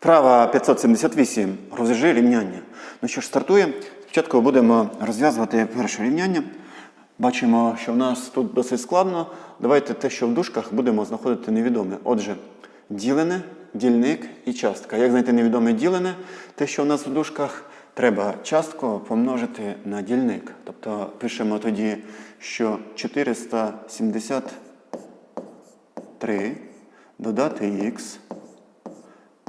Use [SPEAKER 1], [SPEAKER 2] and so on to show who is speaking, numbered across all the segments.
[SPEAKER 1] Вправа 578. Розв'яжи рівняння. Ну що ж, стартуємо. Спочатку будемо розв'язувати перше рівняння. Бачимо, що в нас тут досить складно. Давайте те, що в дужках, будемо знаходити невідоме. Отже, ділене, дільник і частка. Як знайти невідоме ділене? Те, що в нас в дужках, треба частку помножити на дільник. Тобто пишемо тоді, що 473 додати х.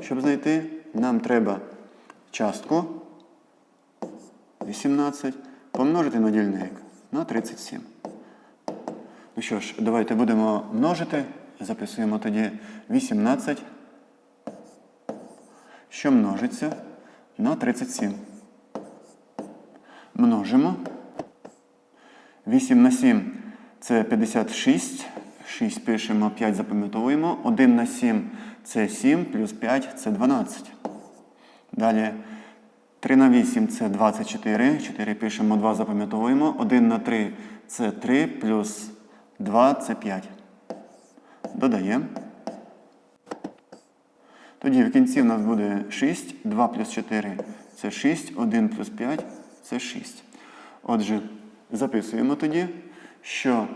[SPEAKER 1] Щоб знайти, нам треба частку 18 помножити на дільник на 37. Ну що ж, давайте будемо множити. Записуємо тоді 18, що множиться на 37. Множимо. 8 на 7 це 56. 6 пишемо, 5 запам'ятовуємо. 1 на 7 це 7, плюс 5 це 12. Далі 3 на 8 це 24. 4 пишемо, 2 запам'ятовуємо. 1 на 3 це 3, плюс 2 це 5. Додаємо. Тоді в кінці в нас буде 6, 2 плюс 4 це 6, 1 плюс 5 це 6. Отже, записуємо тоді, що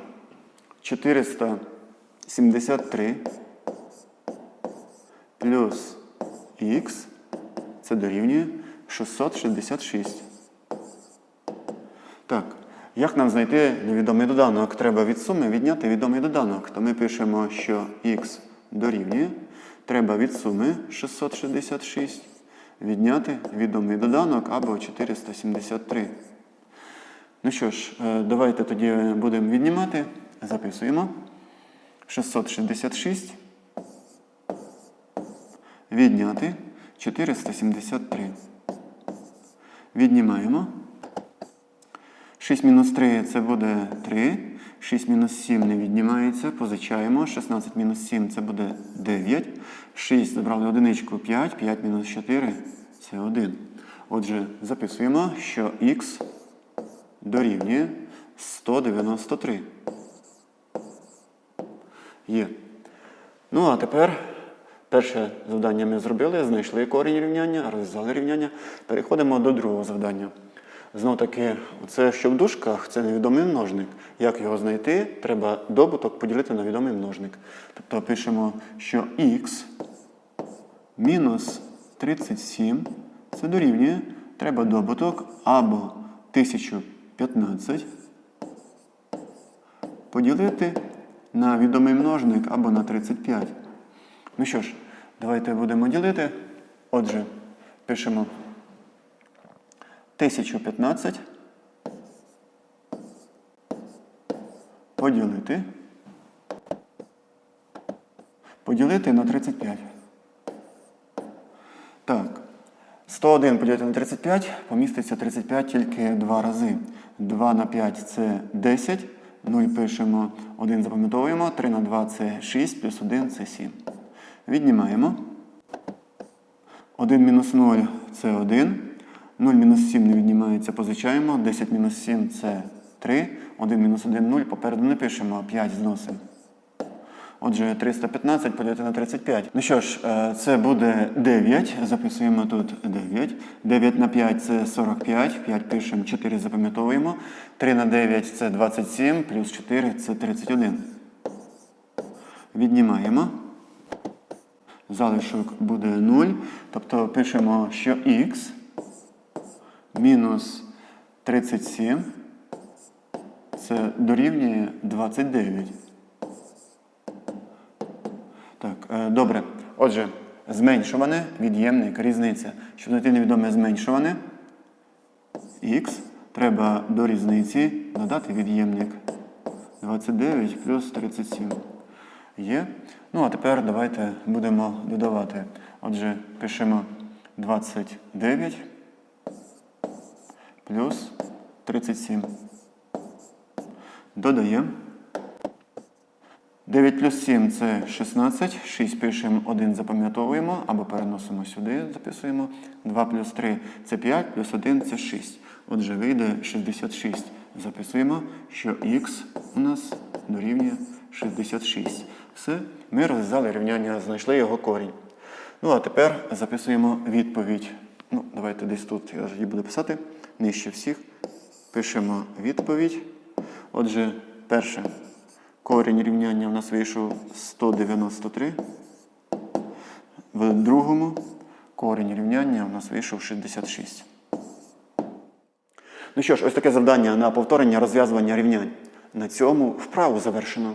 [SPEAKER 1] 473 плюс х це дорівнює 666. Так, як нам знайти невідомий доданок? Треба від суми відняти відомий доданок. То ми пишемо, що х дорівнює. Треба від суми 666 відняти відомий доданок або 473. Ну що ж, е, давайте тоді будемо віднімати. Записуємо. 666 відняти 473. Віднімаємо. 6 мінус 3 це буде 3. 6 мінус 7 не віднімається. Позичаємо. 16 мінус 7 це буде 9. 6 забрали одиничку 5. 5 мінус 4 це 1. Отже, записуємо, що х дорівнює 193. Є. Ну, а тепер перше завдання ми зробили, знайшли корінь рівняння, розв'язали рівняння. Переходимо до другого завдання. Знову таки, це що в дужках, це невідомий множник. Як його знайти? Треба добуток поділити на відомий множник. Тобто пишемо, що х мінус 37 це дорівнює. Треба добуток або 1015 поділити на відомий множник або на 35. Ну що ж, давайте будемо ділити. Отже, пишемо 1015 поділити. Поділити на 35. Так. 101 поділити на 35, поміститься 35 тільки два рази. 2 на 5 це 10. 0 пишемо, 1 запам'ятовуємо. 3 на 2 це 6, плюс 1 це 7. Віднімаємо. 1 мінус 0 це 1. 0 мінус 7 не віднімається, позичаємо. 10 мінус 7 це 3. 1 мінус 1 0. Попереду не пишемо, 5 зносимо. Отже, 315 поділити на 35. Ну що ж, е, це буде 9. Записуємо тут 9. 9 на 5 це 45. 5 пишемо, 4 запам'ятовуємо. 3 на 9 це 27, плюс 4 це 31. Віднімаємо. Залишок буде 0. Тобто пишемо, що х мінус 37 це дорівнює 29. Так, е, добре. Отже, зменшуване, від'ємник, різниця. Щоб знайти невідоме зменшуване, х, треба до різниці додати від'ємник. 29 плюс 37. Є. Ну, а тепер давайте будемо додавати. Отже, пишемо 29 плюс 37. Додаємо. 9 плюс 7 це 16. 6 пишемо, 1 запам'ятовуємо або переносимо сюди, записуємо. 2 плюс 3 це 5, плюс 1 це 6. Отже, вийде 66. Записуємо, що х у нас дорівнює 66. Все, ми розв'язали рівняння, знайшли його корінь. Ну, а тепер записуємо відповідь. Ну, давайте десь тут я її буду писати. Нижче всіх. Пишемо відповідь. Отже, перше. Корінь рівняння у нас вийшов 193. В другому корінь рівняння в нас вийшов 66. Ну що ж, ось таке завдання на повторення розв'язування рівнянь. На цьому вправу завершено.